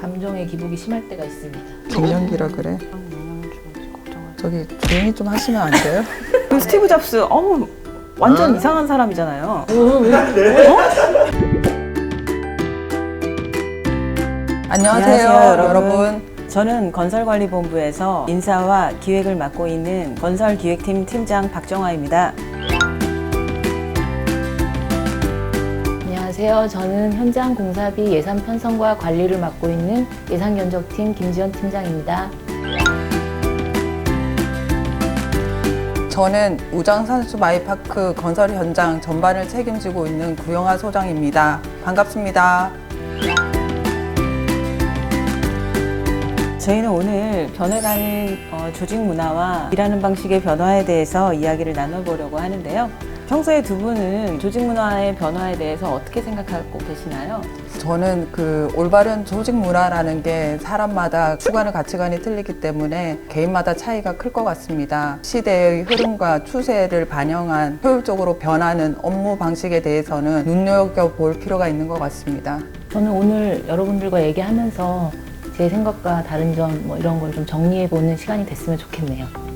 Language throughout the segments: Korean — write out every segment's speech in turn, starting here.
감정의 기복이 심할 때가 있습니다. 갱년기라 그래. 저기 조용히 좀 하시면 안 돼요? 그리고 스티브 잡스, 어우, 완전 이상한 사람이잖아요. 안녕하세요, 안녕하세요, 여러분. 여러분. 저는 건설관리본부에서 인사와 기획을 맡고 있는 건설기획팀 팀장 박정화입니다. 안녕하세요. 저는 현장 공사비 예산 편성과 관리를 맡고 있는 예산 견적팀 김지연 팀장입니다. 저는 우정산수 마이파크 건설 현장 전반을 책임지고 있는 구영아 소장입니다. 반갑습니다. 저희는 오늘 변해가는 어, 조직 문화와 일하는 방식의 변화에 대해서 이야기를 나눠보려고 하는데요. 평소에 두 분은 조직 문화의 변화에 대해서 어떻게 생각하고 계시나요? 저는 그 올바른 조직 문화라는 게 사람마다 추구하는 가치관이 틀리기 때문에 개인마다 차이가 클 것 같습니다. 시대의 흐름과 추세를 반영한 효율적으로 변하는 업무 방식에 대해서는 눈여겨볼 필요가 있는 것 같습니다. 저는 오늘 여러분들과 얘기하면서 제 생각과 다른 점 뭐 이런 걸 좀 정리해보는 시간이 됐으면 좋겠네요.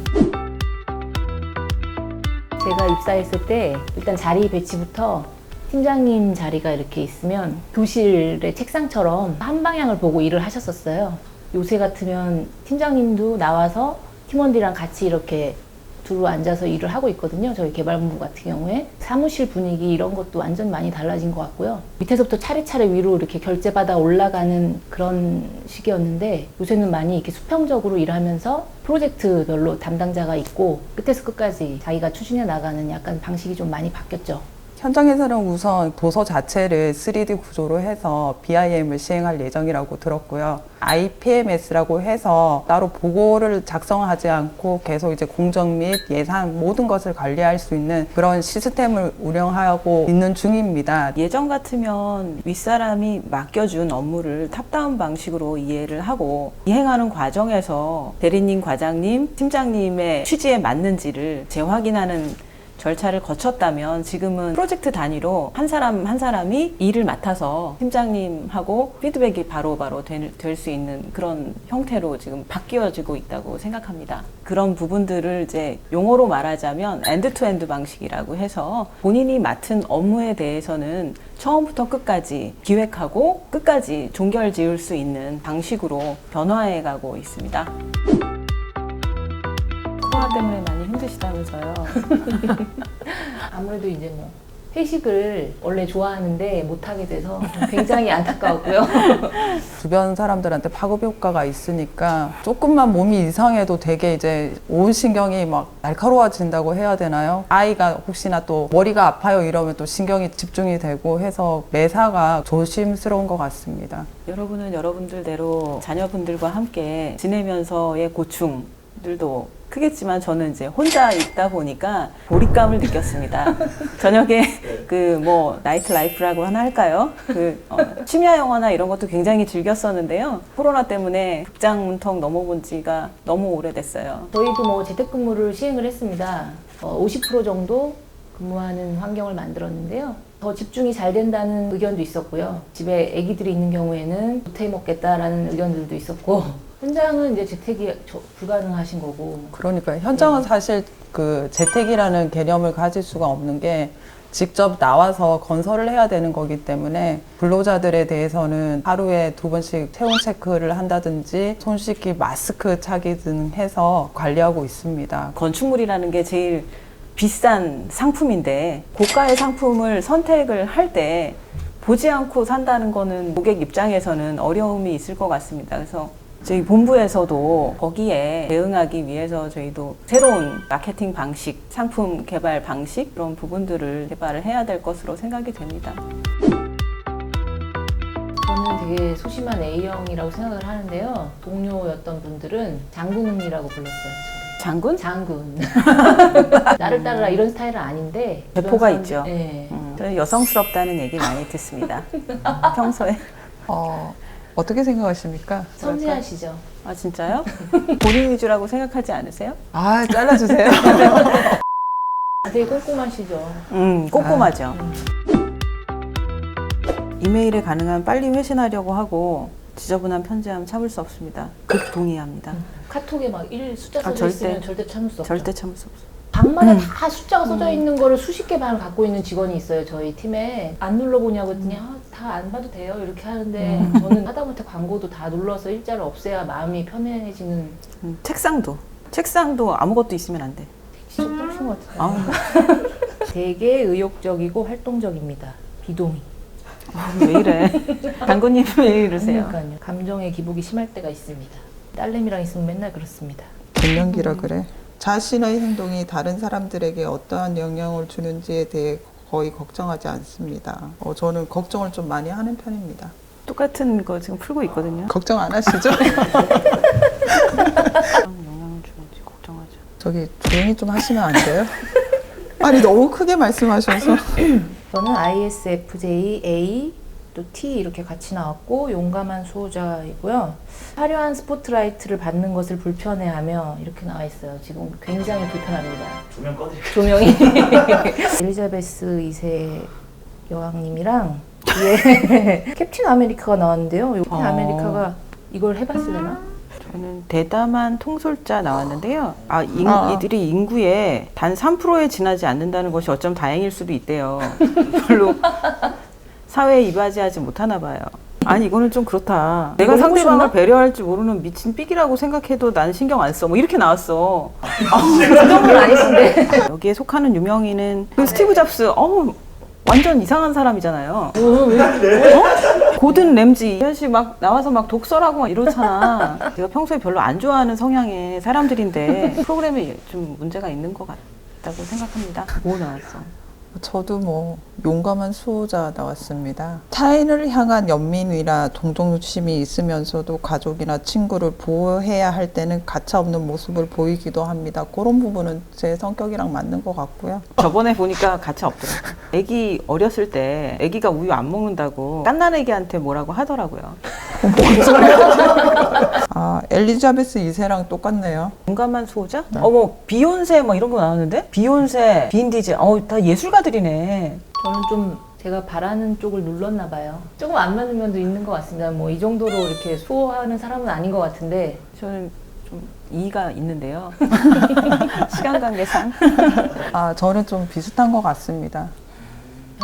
제가 입사했을 때 일단 자리 배치부터 팀장님 자리가 이렇게 있으면 교실의 책상처럼 한 방향을 보고 일을 하셨었어요. 요새 같으면 팀장님도 나와서 팀원들이랑 같이 이렇게 두루 앉아서 일을 하고 있거든요. 저희 개발본부 같은 경우에 사무실 분위기 이런 것도 완전 많이 달라진 것 같고요. 밑에서부터 차례차례 위로 이렇게 결제받아 올라가는 그런 시기였는데 요새는 많이 이렇게 수평적으로 일하면서 프로젝트별로 담당자가 있고 끝에서 끝까지 자기가 추진해 나가는 약간 방식이 좀 많이 바뀌었죠. 현장에서는 우선 도서 자체를 3D 구조로 해서 BIM을 시행할 예정이라고 들었고요. IPMS라고 해서 따로 보고를 작성하지 않고 계속 이제 공정 및 예산 모든 것을 관리할 수 있는 그런 시스템을 운영하고 있는 중입니다. 예전 같으면 윗사람이 맡겨준 업무를 탑다운 방식으로 이해를 하고 이행하는 과정에서 대리님, 과장님, 팀장님의 취지에 맞는지를 재확인하는 절차를 거쳤다면 지금은 프로젝트 단위로 한 사람 한 사람이 일을 맡아서 팀장님하고 피드백이 바로바로 될 수 있는 그런 형태로 지금 바뀌어지고 있다고 생각합니다. 그런 부분들을 이제 용어로 말하자면 엔드투엔드 방식이라고 해서 본인이 맡은 업무에 대해서는 처음부터 끝까지 기획하고 끝까지 종결 지을 수 있는 방식으로 변화해 가고 있습니다. 코로나 때문에 많이 힘드시다면서요. 아무래도 이제 뭐 회식을 원래 좋아하는데 못하게 돼서 굉장히 안타까웠고요. 주변 사람들한테 파급 효과가 있으니까 조금만 몸이 이상해도 되게 이제 온 신경이 막 날카로워진다고 해야 되나요? 아이가 혹시나 또 머리가 아파요 이러면 또 신경이 집중이 되고 해서 매사가 조심스러운 것 같습니다. 여러분은 여러분들대로 자녀분들과 함께 지내면서의 고충들도 크겠지만 저는 이제 혼자 있다 보니까 고립감을 느꼈습니다. 저녁에 그 뭐 나이트 라이프라고 하나 할까요? 그 어, 취미화 영화나 이런 것도 굉장히 즐겼었는데요. 코로나 때문에 극장 문턱 넘어본 지가 너무 오래됐어요. 저희도 뭐 재택근무를 시행을 했습니다. 어, 50% 정도 근무하는 환경을 만들었는데요. 더 집중이 잘 된다는 의견도 있었고요. 집에 아기들이 있는 경우에는 못해 먹겠다라는 의견들도 있었고 현장은 이제 재택이 저- 불가능하신 거고 그러니까 현장은 사실 그 재택이라는 개념을 가질 수가 없는 게 직접 나와서 건설을 해야 되는 거기 때문에 근로자들에 대해서는 하루에 두 번씩 체온 체크를 한다든지 손 씻기, 마스크 차기 등 해서 관리하고 있습니다. 건축물이라는 게 제일 비싼 상품인데 고가의 상품을 선택을 할 때 보지 않고 산다는 거는 고객 입장에서는 어려움이 있을 것 같습니다. 그래서 저희 본부에서도 거기에 대응하기 위해서 저희도 새로운 마케팅 방식, 상품 개발 방식 그런 부분들을 개발을 해야 될 것으로 생각이 됩니다. 저는 되게 소심한 A형이라고 생각을 하는데요. 동료였던 분들은 장군이라고 불렀어요. 장군? 장군. 나를 따르라 이런 스타일은 아닌데 배포가 주변 있죠. 사람- 네. 음, 저는 여성스럽다는 얘기 많이 듣습니다. 평소에. 어, 어떻게 생각하십니까? 섬세하시죠. 아 진짜요? 본인 위주라고 생각하지 않으세요? 아, 잘라주세요. 되게 꼼꼼하시죠. 음, 꼼꼼하죠. 이메일에 가능한 빨리 회신하려고 하고 지저분한 편지하면 참을 수 없습니다. 극 동의합니다. 카톡에 막 일 숫자 아, 써져 절대. 있으면 절대 참을 수 없죠. 절대 참을 수 없어요. 방마다 음. 다 숫자가 써져 있는 거를 수십 개반 갖고 있는 직원이 있어요 저희 팀에 안 눌러보냐고 했더니 아, 다 안 봐도 돼요 이렇게 하는데 음. 저는 하다못해 광고도 다 눌러서 일자를 없애야 마음이 편해지는 음, 책상도 책상도 아무것도 있으면 안 돼. 진짜 꿀신 것 같아요 아, 되게 의욕적이고 활동적입니다 비동의 왜 이래? 당구님 왜 이러세요? 그러니까요 감정의 기복이 심할 때가 있습니다 딸내미랑 있으면 맨날 그렇습니다 갱년기라 그래. 자신의 행동이 다른 사람들에게 어떠한 영향을 주는지에 대해 거의 걱정하지 않습니다. 어, 저는 걱정을 좀 많이 하는 편입니다. 똑같은 거 지금 풀고 있거든요. 걱정 안 하시죠? 영향을 주는지 걱정하죠. 저기 조용히 좀 하시면 안 돼요? 아니 너무 크게 말씀하셔서 저는 ISFJ A 또 T 이렇게 같이 나왔고 용감한 수호자이고요. 화려한 스포트라이트를 받는 것을 불편해하며 이렇게 나와 있어요. 지금 굉장히 불편합니다. 조명 꺼드릴게요. 조명이 엘리자베스 2세 여왕님이랑 뒤에 캡틴 아메리카가 나왔는데요. 이 캡틴 어. 아메리카가 이걸 해봤을래나? 저는 대담한 통솔자 나왔는데요. 아, 인, 아. 이들이 인구의 단 3%에 지나지 않는다는 것이 어쩜 다행일 수도 있대요. 별로 사회에 이바지하지 못하나 봐요. 아니 이거는 좀 그렇다. 내가 상대방을? 배려할 줄 모르는 미친 삑이라고 생각해도 난 신경 안 써. 뭐 이렇게 나왔어. 그 정도는 아니신데. 여기에 속하는 유명인은 그 스티브 잡스. 어 완전 이상한 사람이잖아요. 어, 왜? 어? 고든 램지 이현 씨막 나와서 막 독설하고 막 이러잖아. 제가 평소에 별로 안 좋아하는 성향의 사람들인데 프로그램에 좀 문제가 있는 것 같다고 생각합니다. 뭐 나왔어? 저도 뭐 용감한 수호자 나왔습니다. 타인을 향한 연민이나 동정심이 있으면서도 가족이나 친구를 보호해야 할 때는 가차없는 모습을 보이기도 합니다. 그런 부분은 제 성격이랑 맞는 것 같고요. 저번에 보니까 가차 없더라고. 애기 어렸을 때 애기가 우유 안 먹는다고 깐난 애기한테 뭐라고 하더라고요. 아 엘리자베스 2세랑 똑같네요. 공감한 수호자? 어머 비욘세 뭐 이런 거 나왔는데? 비욘세, 빈디즈, 어우 다 예술가들이네. 저는 좀 제가 바라는 쪽을 눌렀나 봐요. 조금 안 맞는 면도 있는 것 같습니다. 뭐 이 정도로 이렇게 수호하는 사람은 아닌 것 같은데 저는 좀 이의가 있는데요. 시간 관계상. 아 저는 좀 비슷한 것 같습니다.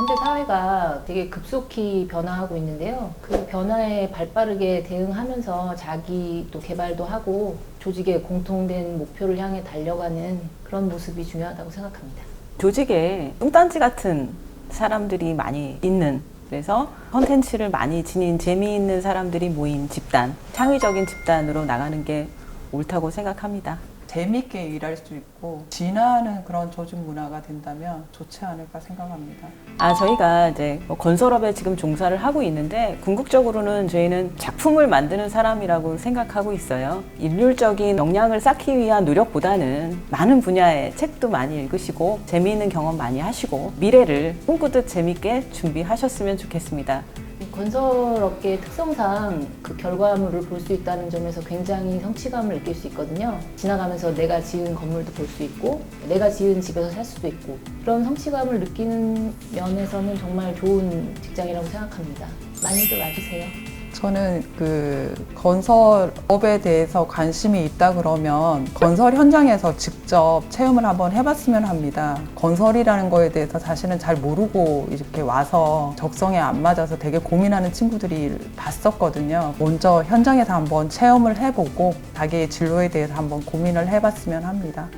현대 사회가 되게 급속히 변화하고 있는데요. 그 변화에 발빠르게 대응하면서 자기 또 개발도 하고 조직의 공통된 목표를 향해 달려가는 그런 모습이 중요하다고 생각합니다. 조직에 뚱딴지 같은 사람들이 많이 있는 그래서 컨텐츠를 많이 지닌 재미있는 사람들이 모인 집단, 창의적인 집단으로 나가는 게 옳다고 생각합니다. 재밌게 일할 수 있고 진화하는 그런 조직 문화가 된다면 좋지 않을까 생각합니다. 아, 저희가 이제 뭐 건설업에 지금 종사를 하고 있는데 궁극적으로는 저희는 작품을 만드는 사람이라고 생각하고 있어요. 일률적인 역량을 쌓기 위한 노력보다는 많은 분야의 책도 많이 읽으시고 재미있는 경험 많이 하시고 미래를 꿈꾸듯 재밌게 준비하셨으면 좋겠습니다. 건설업계 특성상 그 결과물을 볼 수 있다는 점에서 굉장히 성취감을 느낄 수 있거든요. 지나가면서 내가 지은 건물도 볼 수 있고, 내가 지은 집에서 살 수도 있고, 그런 성취감을 느끼는 면에서는 정말 좋은 직장이라고 생각합니다. 많이들 와주세요. 저는 그 건설업에 대해서 관심이 있다 그러면 건설 현장에서 직접 체험을 한번 해봤으면 합니다. 건설이라는 거에 대해서 사실은 잘 모르고 이렇게 와서 적성에 안 맞아서 되게 고민하는 친구들이 봤었거든요. 먼저 현장에서 한번 체험을 해보고 자기의 진로에 대해서 한번 고민을 해봤으면 합니다.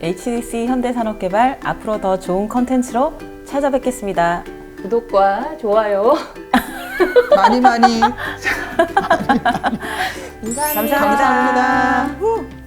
HDC 현대산업개발 앞으로 더 좋은 컨텐츠로 찾아뵙겠습니다. 구독과 좋아요. 많이 많이 감사합니다. 감사합니다. 감사합니다.